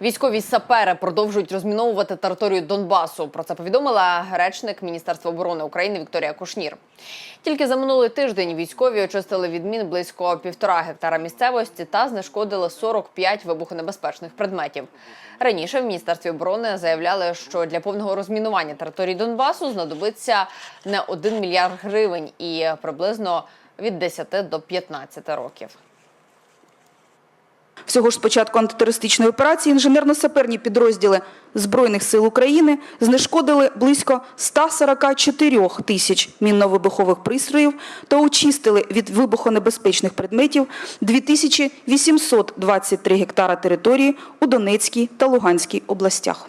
Військові сапери продовжують розміновувати територію Донбасу. Про це повідомила речник Міністерства оборони України Вікторія Кушнір. Тільки за минулий тиждень військові очистили від мін близько півтора гектара місцевості та знешкодили 45 вибухонебезпечних предметів. Раніше в міністерстві оборони заявляли, що для повного розмінування території Донбасу знадобиться не 1 мільярд гривень і приблизно від 10 до 15 років. Всього ж з початку антитерористичної операції інженерно-саперні підрозділи Збройних сил України знешкодили близько 144 тисяч мінно-вибухових пристроїв та очистили від вибухонебезпечних предметів 2823 гектара території у Донецькій та Луганській областях.